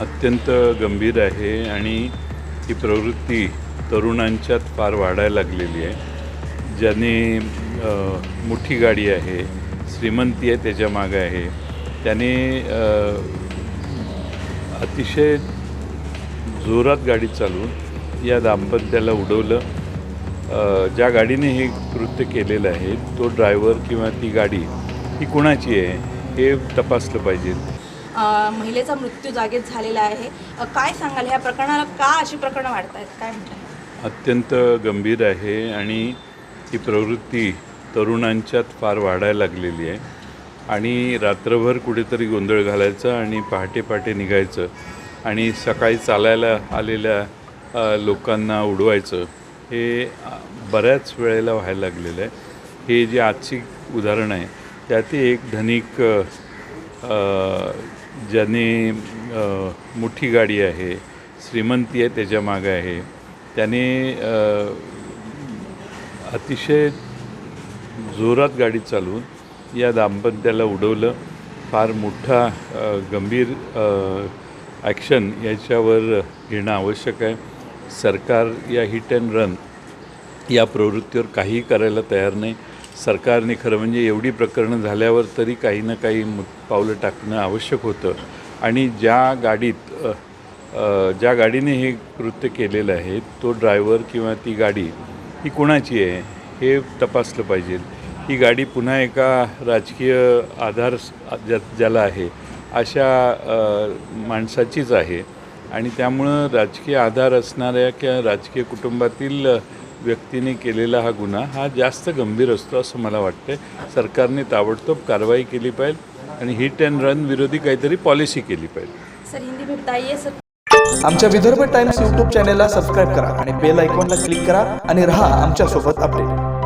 अत्यंत गंभीर आहे आणि ही प्रवृत्ती तरुणांच्यात फार वाढायला लागलेली आहे. ज्याने मोठी गाडी आहे श्रीमंती आहे त्याच्या मागं आहे. त्याने अतिशय जोरात गाडी चालवून या दाम्पत्याला उडवलं. ज्या गाडीने हे कृत्य केलेलं आहे तो ड्रायव्हर किंवा ती गाडी ही कुणाची आहे हे तपासलं पाहिजे. महिलेचा मृत्यू जागेत झालेला आहे. काय सांगाल? ह्या प्रकरणाला का अशी प्रकरणं वाढत आहेत काय अत्यंत गंभीर आहे आणि ही प्रवृत्ती तरुणांच्यात फार वाढायला लागलेली आहे. आणि रात्रभर कुठेतरी गोंधळ घालायचा आणि पहाटे पहाटे निघायचं आणि सकाळी चालायला आलेल्या लोकांना उडवायचं हे बऱ्याच वेळेला व्हायला लागलेलं आहे. हे जे आजची उदाहरण आहे त्यात एक धनिक ज्याने मोठी गाडी आहे श्रीमंती आहे त्याच्या मागं आहे त्याने अतिशय जोरात गाडी चालवून या दाम्पत्याला उडवलं. फार मोठा गंभीर ॲक्शन याच्यावर घेणं आवश्यक आहे. सरकार या हिट अँड रन या प्रवृत्तीवर काहीही करायला तयार नाही. सरकारने खरं म्हणजे एवढी प्रकरणं झाल्यावर तरी काही ना काही पावलं टाकणं आवश्यक होतं. आणि ज्या गाडीत ज्या गाडीने हे कृत्य केलेलं आहे तो ड्रायव्हर किंवा ती गाडी ही कोणाची आहे हे तपासलं पाहिजे. ही गाडी पुन्हा एका राजकीय आधार ज्या ज्याला आहे अशा माणसाचीच आहे. आणि त्यामुळं राजकीय आधार असणाऱ्या किंवा राजकीय कुटुंबातील व्यक्तीने केलेला हा गुन्हा हा जास्त गंभीर असतो असं मला वाटतं सरकारने ताबडतोब कारवाई केली पाहिजे आणि हिट अँड रन विरोधी काहीतरी पॉलिसी केली पाहिजे. सर हिंदी में बताइए सर. आमच्या विदर्भ टाइम्स यूट्यूब चॅनेलला सबस्क्राईब करा आणि बेल आयकॉनला क्लिक करा आणि रहा आमच्यासोबत अपडेट